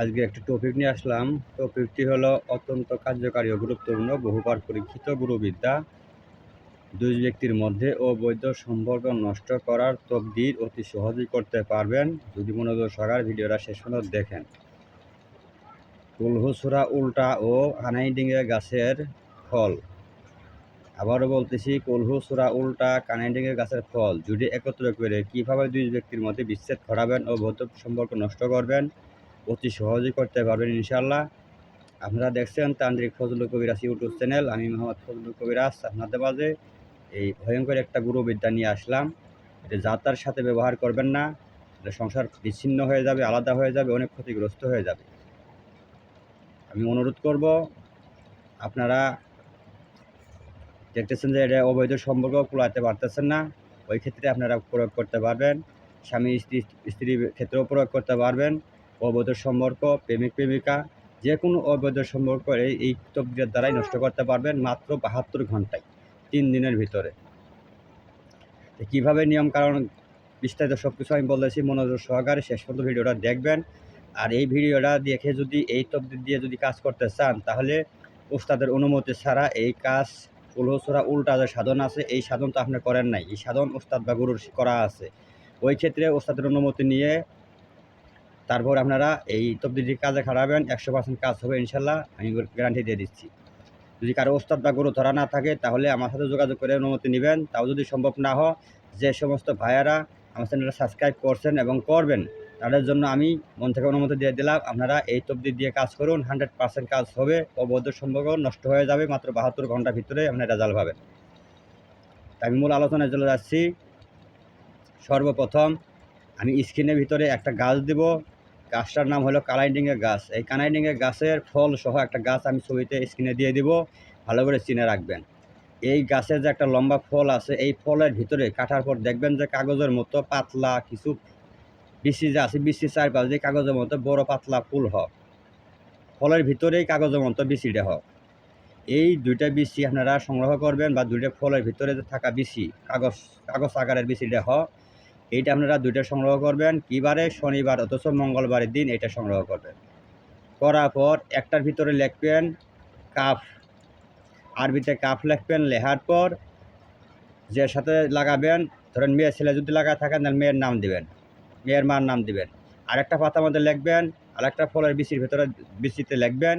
আজকে একটি টপিক নিয়ে আসলাম। টপিকটি হলো অত্যন্ত কার্যকারী ও গুরুত্বপূর্ণ বহুবার পরীক্ষিত গুরুবিদ্যা। দুই ব্যক্তির মধ্যে ও অবৈধ সম্পর্ক নষ্ট করার তকদির অতি সহজেই করতে পারবেন। যদি মনোযোগ সহকারে ভিডিওটা শেষ পর্যন্ত দেখেন। কুলহুসুরা উল্টা ও হানাইডিঙ্গে গাছের ফল। আবারও বলতেছি, কুলহুসুরা উল্টা কানাইডিঙ্গের গাছের ফল। যদি একত্র করে কীভাবে দুই ব্যক্তির মধ্যে বিচ্ছেদ ঘটাবেন ও বৌদ্ধ সম্পর্ক নষ্ট করবেন? অতি সহজেই করতে পারবেন ইনশাল্লাহ আপনারা দেখছেন তান্ত্রিক ফজলুল কবিরাজ ইউটিউব চ্যানেল। আমি মোহাম্মদ ফজলুল কবিরাজ, আপনাদের মাঝে এই ভয়ঙ্কর একটা গুরুবিদ্যা নিয়ে আসলাম। এটা যাতার সাথে ব্যবহার করবেন না। এটা সংসার বিচ্ছিন্ন হয়ে যাবে, আলাদা হয়ে যাবে, অনেক ক্ষতিগ্রস্ত হয়ে যাবে। আমি অনুরোধ করব, আপনারা দেখতেছেন যে এটা অবৈধ সম্পর্ক কুলাতে পারতেছেন না। ওই ক্ষেত্রে আপনারা প্রয়োগ করতে পারবেন। স্বামী, স্ত্রী, স্ত্রীর ক্ষেত্রেও প্রয়োগ করতে পারবেন। অবৈধ সম্পর্ক, প্রেমিক, প্রেমিকা যে কোনো অবৈধ সম্পর্ক এই এই তকদিরের দ্বারাই নষ্ট করতে পারবেন মাত্র বাহাত্তর ঘন্টায়, তিন দিনের ভিতরে। কীভাবে নিয়ম কারণ বিস্তারিত সব কিছু আমি বলেছি মনোযোগ সহকারে শেষ পর্যন্ত ভিডিওটা দেখবেন। আর এই ভিডিওটা দেখে যদি, এই তকদির দিয়ে যদি কাজ করতে চান, তাহলে ওস্তাদের অনুমতি ছাড়া এই কাজ উলহসরা উল্টা যে সাধন আছে, এই সাধন তো আপনি করেন নাই। এই সাধন ওস্তাদ বা গুরুর করা আছে। ওই ক্ষেত্রে ওস্তাদের অনুমতি নিয়ে তারপর আপনারা এই তবদিটি কাজে খাটাবেন একশো পার্সেন্ট কাজ হবে ইনশাল্লাহ, আমি গ্যারান্টি দিয়ে দিচ্ছি। যদি কারও ওস্তাদ বা গরু ধরা না থাকে, তাহলে আমার সাথে যোগাযোগ করে অনুমতি নেবেন। তাও যদি সম্ভব না হয়, যে সমস্ত ভাইয়ারা আমার চ্যানেলটা সাবস্ক্রাইব করছেন এবং করবেন, তাদের জন্য আমি মন থেকে অনুমতি দিয়ে দিলাম, আপনারা এই তবদি দিয়ে কাজ করুন হান্ড্রেড পার্সেন্ট কাজ হবে, অবৈধ সম্পর্ক নষ্ট হয়ে যাবে, মাত্র বাহাত্তর ঘণ্টার ভিতরে আপনার রেজাল্ট পাবেন। আমি মূল আলোচনায় চলে যাচ্ছি। সর্বপ্রথম, আমি স্ক্রিনের ভিতরে একটা গাছ দিব গাছটার নাম হলো কালাইডিংয়ের গাছ। এই কালাইডিংয়ের গাছের ফল সহ একটা গাছ আমি ছবিতে স্ক্রিনে দিয়ে দিব, ভালো করে চিনে রাখবেন। এই গাছের যে একটা লম্বা ফল আছে, এই ফলের ভিতরে কাটার পর দেখবেন যে কাগজের মতো পাতলা কিছু বিসি যে আছে বিসি চারপাশ যে কাগজের মতো বড় পাতলা ফুল হয় ফলের ভিতরেই কাগজের মতো বিচিটা হয় এই দুইটা বিচি আপনারা সংগ্রহ করবেন বা দুইটা ফলের ভিতরে যে থাকা বিচি, কাগজ কাগজ আকারের বিচিটা হয় এইটা আপনারা দুইটা সংগ্রহ করবেন কিবারে শনিবার, অথচ মঙ্গলবারের দিন এটা সংগ্রহ করবেন। করার পর একটার ভিতরে লিখবেন কাফ, আরবিতে কাফ লিখবেন, লেখার পর যে সাথে লাগাবেন, ধরেন মেয়ের ছেলে যদি লাগা থাকেন তাহলে মেয়ের নাম দিবেন, মেয়ের মার নাম দিবেন। আরেকটা পাতার মধ্যে লিখবেন, আরেকটা ফলের বিচির ভেতরে বিচিতে লিখবেন,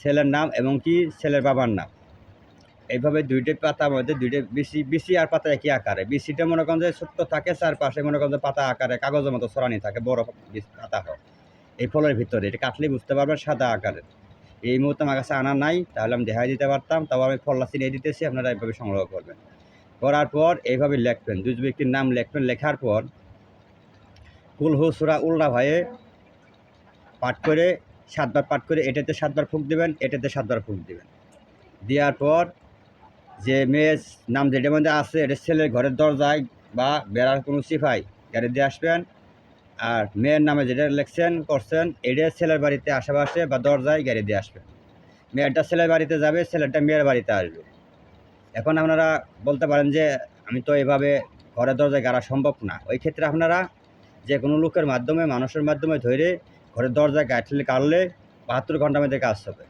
ছেলের নাম এবং কি? ছেলের বাবার নাম। এইভাবে দুইটা পাতার মধ্যে দুইটা বিসি বিসি আর পাতা একই আকারে। বিসিটা মনে করেন যে ছোট্ট থাকে, চারপাশে মনে করেন যে পাতা আকারে, কাগজের মতো ছড়ানি থাকে, বড় পাতা হোক এই ফলের ভিতরে, এটা কাটলেই বুঝতে পারবেন সাদা আকারের। এই মুহূর্তে আমার কাছে আনা নাই, তাহলে আমি দেখাই দিতে পারতাম, তাও আমি ফলটা চিনিয়ে দিতেছি, আপনারা এইভাবে সংগ্রহ করবেন। করার পর এইভাবে লিখবেন দুই ব্যক্তির নাম লিখবেন, লেখার পর কুলহু সুরা উল্লা ভাইয়ে পাঠ করে, সাতবার পাঠ করে, এটাতে সাতবার ফুক দেবেন, এটাতে সাতবার ফুক দেবেন। দেওয়ার পর যে মেয়ের নাম যেটার মধ্যে আছে, এটা ছেলের ঘরের দরজায় বা বেড়ার কোনো সিফাই, গাড়ি দিয়ে আসবেন। আর মেয়ের নামে যেটা লেখছেন, করছেন, এটা ছেলের বাড়িতে আশেপাশে বা দরজায় গাড়ি দিয়ে আসবেন। মেয়েরটা ছেলের বাড়িতে যাবে, ছেলেটা মেয়ের বাড়িতে আসবে। এখন আপনারা বলতে পারেন যে, আমি তো এভাবে ঘরের দরজায় গাড়া সম্ভব না। ওই ক্ষেত্রে আপনারা যে কোনো লোকের মাধ্যমে, মানুষের মাধ্যমে ধরে ঘরের দরজায় গাঁটলে কাটলে বাহাত্তর ঘণ্টার মধ্যে কাজ হবে।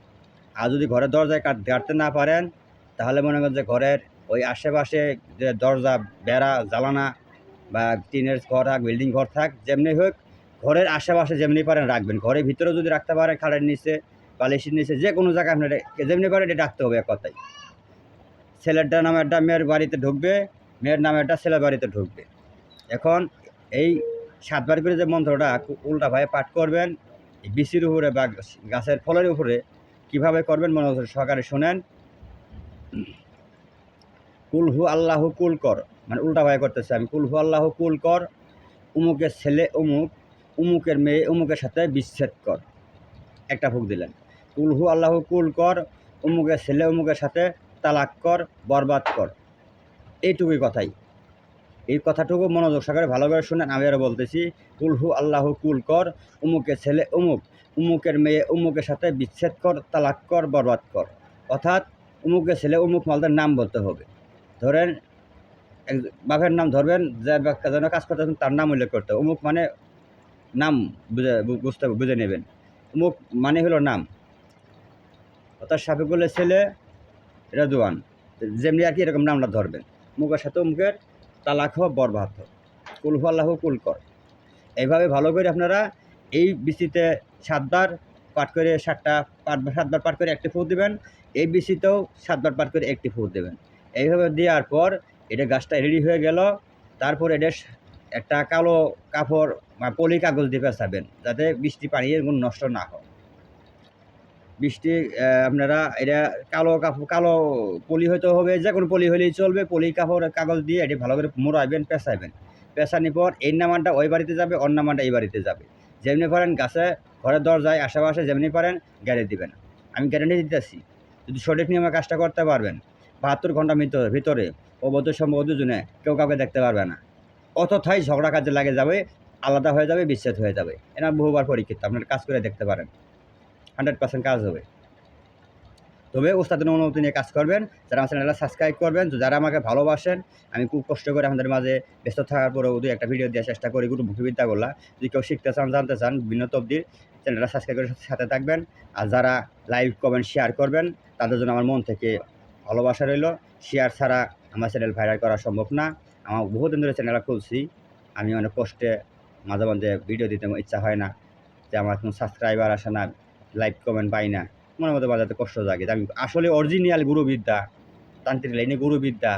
আর যদি ঘরের দরজায় কাট গাঁটতে না পারেন তাহলে মনে করেন যে ঘরের ওই আশেপাশে যে দরজা, বেড়া জ্বালানা বা টিনের ঘর থাক, বিল্ডিং ঘর থাক, যেমনি হোক, ঘরের আশেপাশে যেমনি পারেন রাখবেন। ঘরের ভিতরে যদি রাখতে পারেন খাটের নিচে, বালিশের নিচে, যে কোনো জায়গায় আপনার যেমনি পারেন এটা রাখতে হবে এক কথাই ছেলেরটা নামে একটা মেয়ের বাড়িতে ঢুকবে, মেয়ের নামে একটা ছেলের বাড়িতে ঢুকবে। এখন এই সাতবার করে যে মন্ত্রটা উল্টা ভাবে পাঠ করবেন বিচির উপরে বা গাছের ফলের উপরে কীভাবে করবেন মনোযোগ সহকারে শোনেন। কুলহু আল্লাহ কুল কর। মানে উল্টা ভাবে করতেছে আমি। কুলহু আল্লাহ কুল কর, উমুকের ছেলে উমুক, উমুকের মেয়ে উমুকের সাথে বিচ্ছেদ কর। একটা ফুক দিলেন। কুলহু আল্লাহ কুল কর, উমুকের ছেলে উমুকের সাথে তালাক কর, বরবাদ কর। এইটুকুই কথাই। এই কথাটুকু মনোযোগ সহকারে ভালো করে শুনেন, আমি আরও বলতেছি কুলহু আল্লাহ কুল কর, উমুকের ছেলে উমুক, উমুকের মেয়ে উমুকের সাথে বিচ্ছেদ কর, তালাক কর, বরবাদ কর। অর্থাৎ উমুকের ছেলে, অমুক মালদার নাম বলতে হবে। ধরেন, এক বাপের নাম ধরবেন, যে ব্যক্তি যেন কাজ করতেছেন তার নাম উল্লেখ করতে। অমুক মানে নাম বুঝে, বুঝতে, বুঝে নেবেন। মুখ মানে হলো নাম। অর্থাৎ সাফিকুলের ছেলে রেদুয়ান যেমনি আর কি এরকম নামটা ধরবেন। মুখের সাথে মুখের তালাক হোক, বরবাদ হোক। কুল আল্লাহ কুল কর। এইভাবে ভালো করে আপনারা এই বৃষ্টিতে সাতবার পাঠ করে সাতটা পাঠ সাতবার পাঠ করে একটি ফুট দেবেন। এই বৃষ্টিতেও সাতবার পাঠ করে একটি ফুট দেবেন। এইভাবে দেওয়ার পর এটা গাছটা রেডি হয়ে গেল। তারপর এটা একটা কালো কাপড় বা পলি কাগজ দিয়ে পেঁচাবেন, যাতে বৃষ্টি পানি গুণ নষ্ট না হয়। বৃষ্টি আপনারা এটা কালো কাপড় কালো পলি হয়তো হবে যে কোনো পলি হলেই চলবে। পলি কাপড়, কাগজ দিয়ে এটি ভালো করে মোড়াইবেন, পেঁচাইবেন। পেঁচানোর পর এই নামানটা ওই বাড়িতে যাবে, অন্য নামানটা এই বাড়িতে যাবে। যেমনি পারেন গাছে, ঘরের দরজায়, আশেপাশে যেমনি পারেন গ্যারেজ দিবেন। আমি গ্যারেন্টি দিতেছি, যদি সঠিক নিয়মে কাজটা করতে পারবেন, বাহাত্তর ঘণ্টার ভিতরে ভিতরে, অবৈধ সম্ভব দুজনে কেউ কাউকে দেখতে পারবে না। অতথাই ঝগড়া কাজে লাগে যাবে, আলাদা হয়ে যাবে, বিচ্ছেদ হয়ে যাবে। এনার বহুবার পরীক্ষিত, আপনার কাজ করে দেখতে পারেন। হান্ড্রেড পার্সেন্ট কাজ হবে। তবে ওস্তাদের অনুমতি নিয়ে কাজ করবেন। যারা আমার চ্যানেলটা সাবস্ক্রাইব করবেন যারা আমাকে ভালোবাসেন, আমি খুব কষ্ট করে আমাদের মাঝে ব্যস্ত থাকার পরেও দু একটা ভিডিও দেওয়ার চেষ্টা করি গুরু মুখিবিদ্যাগুলা যদি কেউ শিখতে চান, জানতে চান, বিভিন্ন তবদির চ্যানেলটা সাবস্ক্রাইব করে সাথে থাকবেন। আর যারা লাইভ কমেন্ট শেয়ার করবেন, তাদের জন্য আমার মন থেকে ভালোবাসা রইল। শেয়ার ছাড়া আমার চ্যানেল ভাইরাল করা সম্ভব না। আমার বহুদিন ধরে চ্যানেলটা খুলছি। আমি অনেক কষ্টে মাঝে মাঝে ভিডিও দিতে ইচ্ছা হয় না। যে আমার কোনো সাবস্ক্রাইবার আসে না লাইক কমেন্ট পাই না। মনের মধ্যে বাজাতে কষ্ট জাগে। আমি আসলে অরিজিনাল গুরুবিদ্যা, তান্ত্রিক লাইনে গুরুবিদ্যা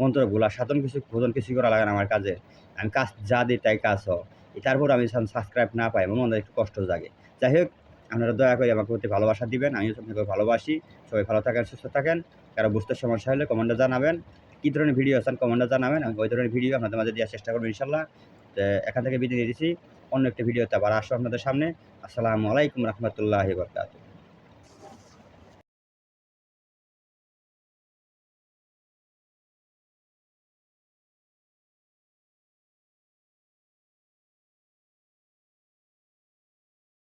মন্ত্রগুলা সাধন কিছু ভোজন কিছু করা লাগে না আমার কাজে। আমি কাজ যা দিই তাই কাজ হোক তারপর আমি সাবস্ক্রাইব না পাই, মনে একটু কষ্ট জাগে। যাই হোক, আপনারা দয়া করে আমাকে প্রতি ভালোবাসা দিবেন। আমিও আপনাকে ভালোবাসি। সবাই ভালো থাকেন, সুস্থ থাকেন। কারও বুঝতে সমস্যা হলে কমেন্টে জানাবেন। কী ধরনের ভিডিও আছেন কমেন্টে জানাবেন। আমি ওই ধরনের ভিডিও আপনাদের মাঝে দেওয়ার চেষ্টা করব ইনশাল্লাহ। তো এখান থেকে বিদায় দিচ্ছি অন্য একটি ভিডিওতে আবার আসব আপনাদের সামনে। আসসালামু আলাইকুম রহমতুল্লাহ বরকাত